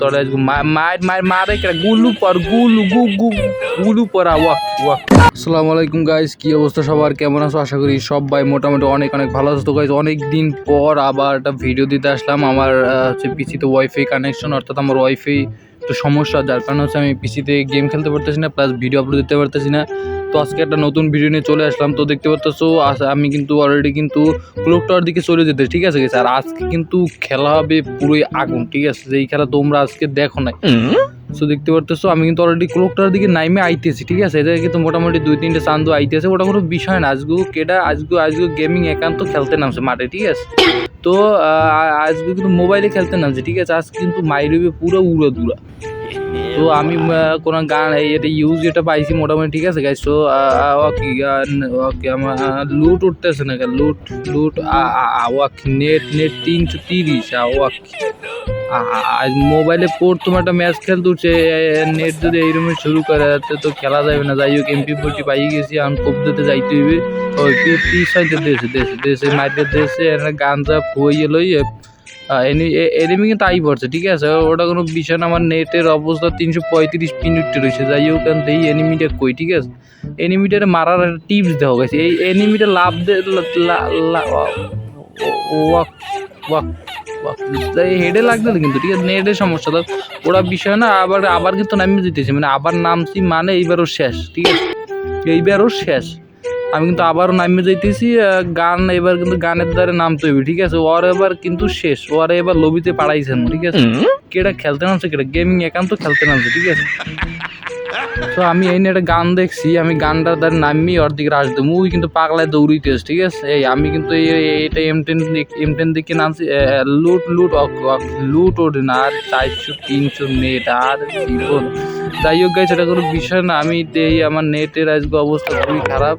তোরা আজকে মায়ের মায়ের মারে কেন গুলু পর গুলু গু গু গুলু পরা ওয়াক ওয়াক আসসালামু আলাইকুম গাইস কি অবস্থা সবার? কেমন আছো? আশা করি সবাই মোটামুটি অনেক অনেক ভালো আছো। তো গাইস অনেক দিন পর আবার একটা ভিডিও দিতে আসলাম। আমার হচ্ছে পিসিতে ওয়াইফাই কানেকশন অর্থাৎ আমার ওয়াইফাই একটু সমস্যা। যার কারণে হচ্ছে আমি পিসিতে গেম খেলতে পারতেছি না প্লাস ভিডিও আপলোড দিতে পারতেছি না। তো আজকে একটা নতুন ভিডিও নিয়ে চলে আসলাম। তো দেখতে আস- আমি কিন্তু অলরেডি কিন্তু ক্লোক টাওয়ার দিকে চলে যেতে, ঠিক আছে আর আজকে কিন্তু খেলা হবে পুরোই আগুন, ঠিক আছে? যেই খেলা তোমরা আজকে দেখো নাই। সো দেখতে পারতেছো, আমি কিন্তু অলরেডি ক্লোকটার দিকে নাইমে আইতেছি, ঠিক আছে? এটা কিন্তু মোটামুটি দুই তিনটে চান্দু আইতেছে, ওটা কোনো বিষয় না। আজকে কেটা আজকে আজকে গেমিং একান্ত খেলতে নামছে মাঠে, ঠিক আছে? তো আজকে কিন্তু মোবাইলে খেলতে নামছে, ঠিক আছে? আজকে কিন্তু মাইরবে পুরো উড়ো দুরা তো আমি কোনো গান এটা ইউজ যেটা পাইছি মোটামুটি ঠিক আছে গাইস তো ওকে ওকে আমার লুট উঠতেছে না লুট লুট ওয়াক নেট নেট তিনশো তিরিশ ওয়াক আজ মোবাইলে প্রথম একটা ম্যাচ খেলতে উঠছে নেট যদি এইরকম শুরু করে, তো খেলা যাবে না। যাই হোক এমপি ফোরটি পাই গেছি, এখন কোপ দিতে যাইতে হইবে। ওই, পি পি দেশে দেশে দেশে মাইতে দেশে গাঞ্জা খুঁয়ে লই এনিমি কিন্তু আই পড়ছে, ঠিক আছে? ওটা কোনো বিষয় না, আমার নেটের অবস্থা তিনশো পঁয়ত্রিশ মিনিট রয়েছে। যাই হোক এই এনিমিটা কই, ঠিক আছে? এনিমিটার মারার টিপস দেওয়া গেছে এই এনিমিটা লাভ দে ওয়াক ওয়াক হেডে লাগবে কিন্তু, ঠিক আছে? নেটের সমস্যা, তো ওরা বিষয় না, আবার আবার কিন্তু নামিয়ে দিতেছে। মানে আবার নামছি মানে এইবারও শেষ, ঠিক আছে? এইবারও শেষ। আমি কিন্তু আবারও নামিয়ে যাইতেছি গান এবার কিন্তু গানের দ্বারা নামতে হইবে ঠিক আছে? ওর এবার কিন্তু শেষ ওরা এবার লবিতে পাড়াইছেন ঠিক আছে? কেটা খেলতে নামছে কেটা গেমিং একান্ত খেলতে নামছে ঠিক আছে? তো আমি এই নিয়ে একটা গান দেখছি আমি গানটার দ্বারা নামি ওর দিকে রাস দেবো ওই কিন্তু পাগলায় দৌড়িতেছে ঠিক আছে? এই আমি কিন্তু এই- এই- এটা এম টেন এম টেন দিকে নামছি লুট লুট লুট ওঠে না আর চারশো তিনশো নেট আর জীবন। যাই হোক গাইছে এটা কোনো বিষয় না আমি এই আমার নেটের আজকে অবস্থা খুবই খারাপ।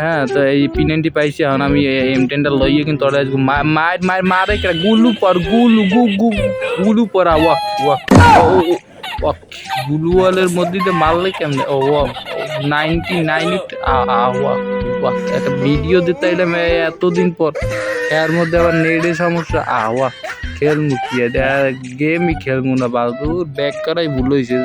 হ্যাঁ তো এই পি নাইনটি পাইছি, এখন আমি এম টেনটা লইয়ে কিন্তু ওরা মায়ের মায়ের মারে কেন গুলু পর, গুলু, গু গু, গুলু পরা ওয়াক ওয়াক গুলু ওয়ালের মধ্যে দিয়ে মারলে কেমনে? ও নাইনটি নাইন ওয়াক ওয়াক। একটা ভিডিও দিতে এলাম এতদিন পর। এর মধ্যে আবার নেটের সমস্যা, আ, ওয়াক, খেলমু কি? গেমই খেলমু না বাবু ব্যাক করাই ভুল হয়েছে